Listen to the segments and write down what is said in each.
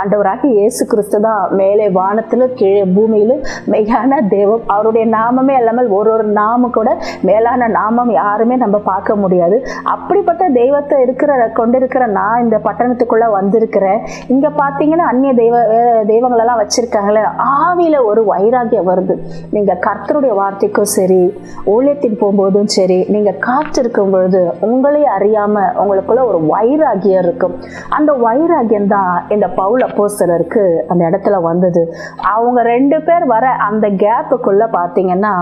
ஆண்டவராகி இயேசு கிறிஸ்து தான் மேலே வானத்திலும் கீழே பூமியிலும் மெய்யான தெய்வம் அவருடைய நாமமே இல்லாமல் ஒரு ஒரு நாம கூட மேலான நாமம் யாருமே நம்ம பார்க்க முடியாது. அப்படிப்பட்ட தெய்வத்தை இருக்கிற கொண்டிருக்கிற நான் இந்த பட்டணத்துக்குள்ளே வந்திருக்கிறேன். இங்கே பார்த்தீங்கன்னா அந்நிய தெய்வ தெய்வங்களெல்லாம் வச்சுருக்காங்களே. ஆவியில் ஒரு வைராகியம் வருது. நீங்கள் கர்த்தருடைய வார்த்தைக்கும் சரி ஊழியத்தின் போகும்போதும் சரி நீங்கள் காற்றிருக்கும் பொழுது உங்களே அறியாமல் உங்களுக்குள்ள ஒரு வைராகியம் இருக்கும். அந்த வைராகியம் தான் இந்த பவுல அப்போஸ்தலருக்கு அந்த இடத்துல வந்தது. அவங்க ரெண்டு பேர் வர அந்த கேப்புக்குள்ளே பார்த்தீங்கன்னா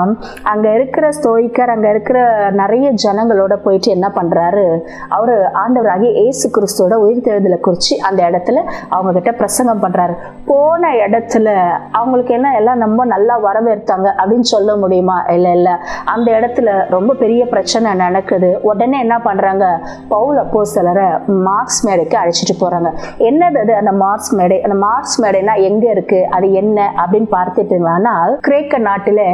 அங்கே இருக்கிற ஸ்தோயிக்கர் அங்கே இருக்கிற நிறைய ஜனங்களோட போயிட்டு என்ன பண்ணுறாரு அவர் ஆண்டவராகி இயேசு கிறிஸ்துவோட தேர்தலை குறித்து அந்த இடத்துல அவங்கக்கிட்ட பிரசங்கம் பண்ணுறாரு போன இடத்துல அவங்களுக்கு என்ன எல்லாம் ரொம்ப நல்லா வரவேற்றாங்க அப்படின்னு சொல்ல முடியுமா? இல்லை இல்லை. அந்த இடத்துல ரொம்ப பெரிய பிரச்சனை நடக்குது. உடனே என்ன பண்ணுறாங்க பவுல் அப்போ சிலரை மார்க்ஸ் மேடைக்கு அழைச்சிட்டு போகிறாங்க என்னது அது? அந்த மார்க்ஸ் மேடை அந்த மார்ஸ் மேடைனா எங்க இருக்கு அது என்ன அப்படின்னு பார்த்துட்டீங்களானால் கிரேக்க நாட்டில்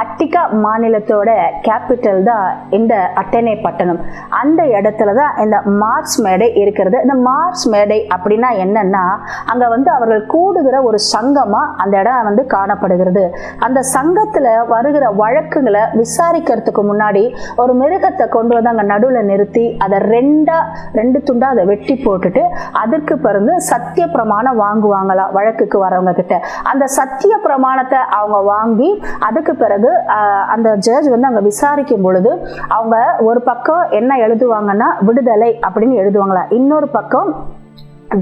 அட்டிகா மாநிலத்தோட கேபிட்டல் தான் இந்த அட்டனை பட்டணம். அந்த இடத்துல தான் இந்த மார்ஸ் மேடை இருக்கிறது. இந்த மார்ஸ் மேடை அப்படின்னா என்னன்னா அங்க வந்து அவர்கள் கூடுகிற ஒரு சங்கமா அந்த இடம் வந்து காணப்படுகிறது. அந்த சங்கத்துல வருகிற வழக்குகளை விசாரிக்கிறதுக்கு முன்னாடி ஒரு மிருகத்தை கொண்டு வந்து அங்க நடுவில் நிறுத்தி அதை ரெண்டா ரெண்டு துண்டா அதை வெட்டி போட்டுட்டு அதற்கு பிறகு சத்திய பிரமாணம் வாங்குவாங்களா வழக்குக்கு வரவங்க கிட்ட. அந்த சத்திய பிரமாணத்தை அவங்க வாங்கி அதுக்கு பிறகு ஆஹ், அந்த ஜட்ஜ் வந்து அங்க விசாரிக்கும் பொழுது அவங்க ஒரு பக்கம் என்ன எழுதுவாங்கன்னா விடுதலை அப்படின்னு எழுதுவாங்களா? இன்னொரு பக்கம்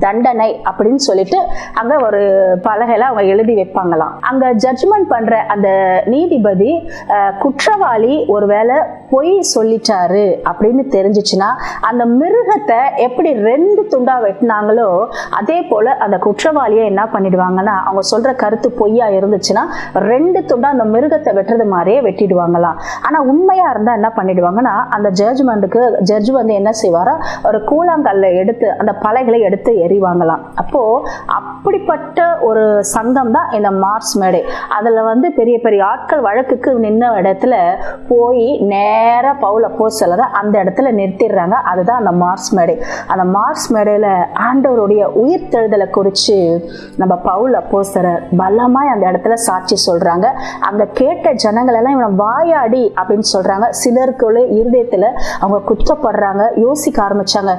தண்டனை அப்படின்னு சொல்லிட்டு அங்க ஒரு பலகையில அவங்க எழுதி வைப்பாங்களாம். அங்க ஜட்ஜ்மெண்ட் பண்ற அந்த நீதிபதி குற்றவாளி ஒருவேளை பொய் சொல்லிட்டாரு அப்படின்னு தெரிஞ்சிச்சுன்னா அந்த மிருகத்தை எப்படி ரெண்டு துண்டா வெட்டினாங்களோ அதே போல அந்த குற்றவாளியை என்ன பண்ணிடுவாங்கன்னா அவங்க சொல்ற கருத்து பொய்யா இருந்துச்சுன்னா ரெண்டு துண்டா அந்த மிருகத்தை வெட்டுறது மாதிரியே வெட்டிடுவாங்களாம். ஆனா உண்மையா இருந்தா என்ன பண்ணிடுவாங்கன்னா அந்த ஜட்ஜ்மெண்ட்டுக்கு ஜட்ஜ் வந்து என்ன செய்வாரா ஒரு கூழாங்கல்ல எடுத்து அந்த பலைகளை எடுத்து எறிவாங்கலாம் அப்போ அப்படிப்பட்ட ஒரு சங்கம் தான் இந்த மார்ஸ் மேடை. அதில் வந்து பெரிய பெரிய ஆட்கள் வழக்குக்கு நின்ன இடத்துல போய் நேராக பவுல போஸ்டலரை அந்த இடத்துல நிறுத்திடுறாங்க. அதுதான் அந்த மார்ஸ் மேடை. அந்த மார்ஸ் மேடையில ஆண்டவருடைய உயிர் தெழுதலை குறித்து நம்ம பவுல் அப்போஸ்தலர் பலமாய் அந்த இடத்துல சாட்சி சொல்றாங்க. அங்கே கேட்ட ஜனங்கள் எல்லாம் இவனை வாயாடி அப்படின்னு சொல்றாங்க. சிலருக்குள்ள இருதயத்தில் அவங்க குற்றப்படுறாங்க யோசிக்க ஆரம்பிச்சாங்க.